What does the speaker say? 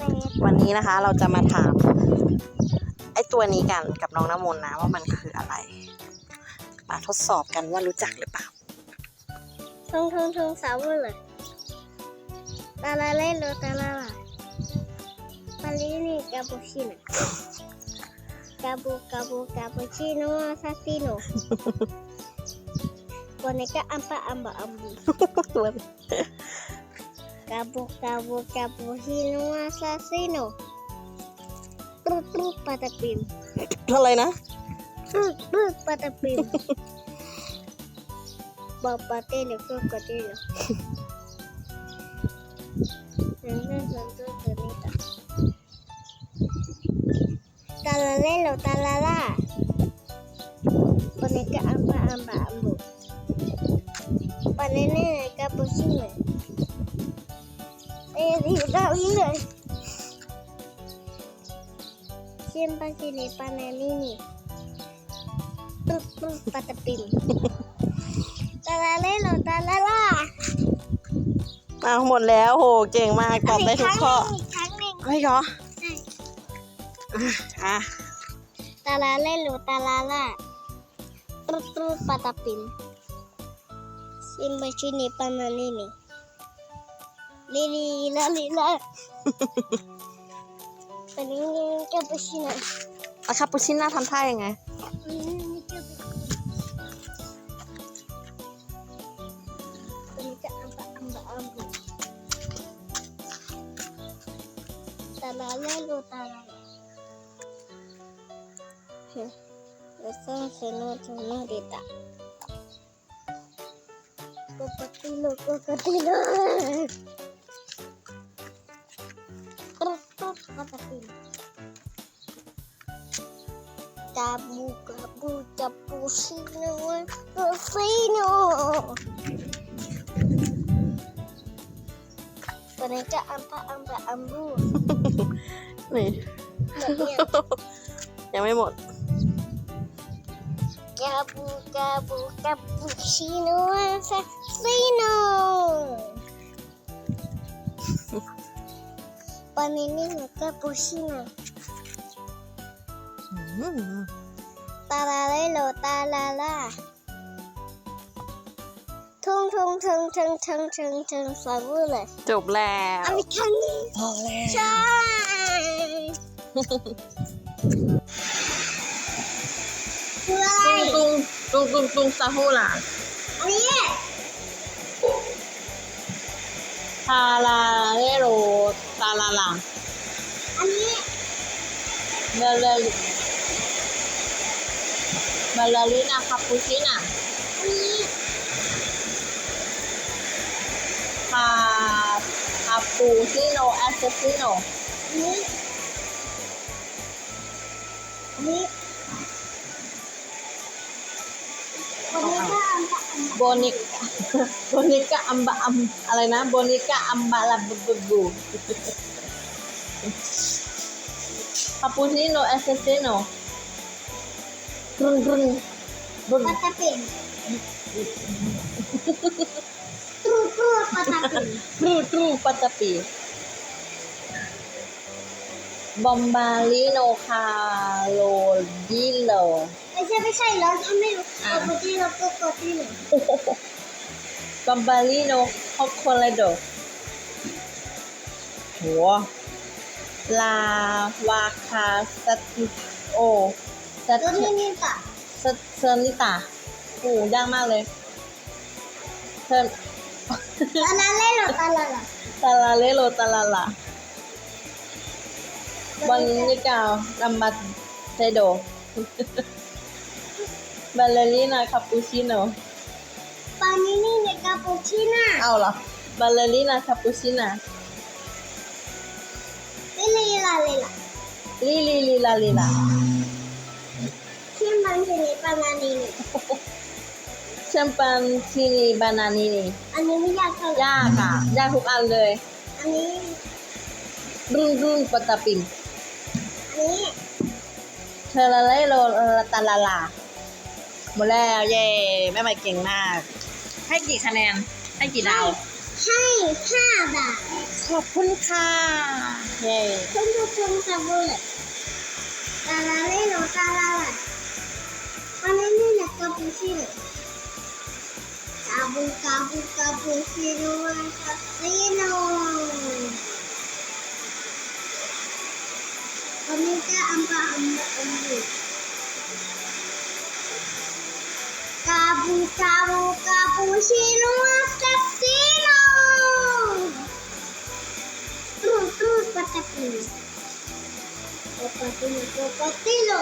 เป็ดวันนี้นะคะเราจะมาถาม ไอ้ตัวนี้กันกับน้องน้ำมนต์นะว่ามันคืออะไร มาทดสอบกันว่ารู้จักหรือเปล่าทงทงทงสาวเลยตาลาเล่โลตาลาลาปาลินี่กาปูชิโน่กาบูกาบูกาปูชิโน่ซาซิโน่วันนี้ก็อัมปะอัมบะอัมบู Kabur, kabur, kabur, hino asasino. Brr, brr, patapim. tutup na? patapim. Bapak tele Papatilo, kakatilo. Talalelo, talala. Boneka amba, amba, ambu Panene, kapusime. Panene, di ini. Simpan sini panen ini. Truk truk patepin. Talalelo talala. มาหมดแล้วโหเก่งมากตอบได้ทุกข้ออีกครั้งหนึ่งเฮ้ยเหรอใช่อะตาลาเล่ลูตาลาล่าตรุตรุปาตาปิมซิมบาชินีปานานินี ลิลิลาลิลาเป็นยังไงกับปชินาแล้วคาปูชิน่าทำท่ายังไงเป็นจะอัมบะอัมบะอัมบุตาลาเล่ลูตาลาล่าเฮ้ยแล้วก็เซโนโซโนดิตา Cocodrilo, cocodrilo. Terus cocodrilo. Gabu gabu cappuccino cappuccino. Mereka apa apa ambu. นี่ Banyak. ยังไม่หมด Gabu gabu cappuccino cappuccino. Panini cappuccino. อืมตาลาเลโลตา ลาลาทุ่งทุ่งทึงทึงทึงทึงทึงสาบูเลยจบแล้วเอาไปทางนี้พอแล้วใช่คืออะไรตุงตุงตุงตุงซาฮูล่ะอันนี้ทาลาเรโร ตาลาลาอันนี้เบลเลเบลเลรินาคาปูชิน่าอันนี้คาคาปูชิโนแอสเซซิโนอันนี้อันนี้วันนี้ก็ อันก็อันโบนิกโบนิกะอัมบะอัมอะ ไรนะโบนิกะอัมบะลาบูบูบูคาปูชิโนแอสเซซิโนกรุงกรุงกรุงปาตาเป็นตรูตรูปาตาเป็นทรูทรูปัตตปีบอมบาลิโนคาโลดิโลไม่ใช่ไม่ใช่แล้วถ้าไม่รู้อะปกติเราปกติเลยบอมบาลิโนคอโคลาโดหัวลาวาคาสติโอสตัวตินี้นี่ป่ะสเซอร์นิตาโอ้ยากมากเลยเทิร์นตาลาเล่หรอตาลาล่ะตาลาเลโลตาลาลาวันนี้กาวดัมบัตเซโด บาเลรีนาคาปูชิโนปานินี่เนี่ยกาปูชิน่าเอาเหรอบาเลรีนาคาปูชินาลิลีลาเลล่ะลีลีลีลาลีลาที่มันชนิดปานานีนี่แชมปันชินีบานานีนีอันนี้ไม่ยากเท่าไหร่ยากอะยากทุกอันเลย อันนี้รุ่นรุ่นปตาปิมอันนี้เทอร์เลโลตาลาลาห มดแล้วเย่แม่ใหม่เก่งมาก ให้กี่คะแนน ให้กี่ดาว ให้ห้าบาท ขอบคุณค่ะเย่คุณทุกคนกับบุลตาลาเล่โนตาลาล่ะตาลาเล่นักกับบุชิโรกาบุกาบุกาบุชิโรคาซีโนอเมริกาอัมบาอัมบาอัมบู busca, capuchino asesino. Trus, trus, patapino. Copatino, copatino.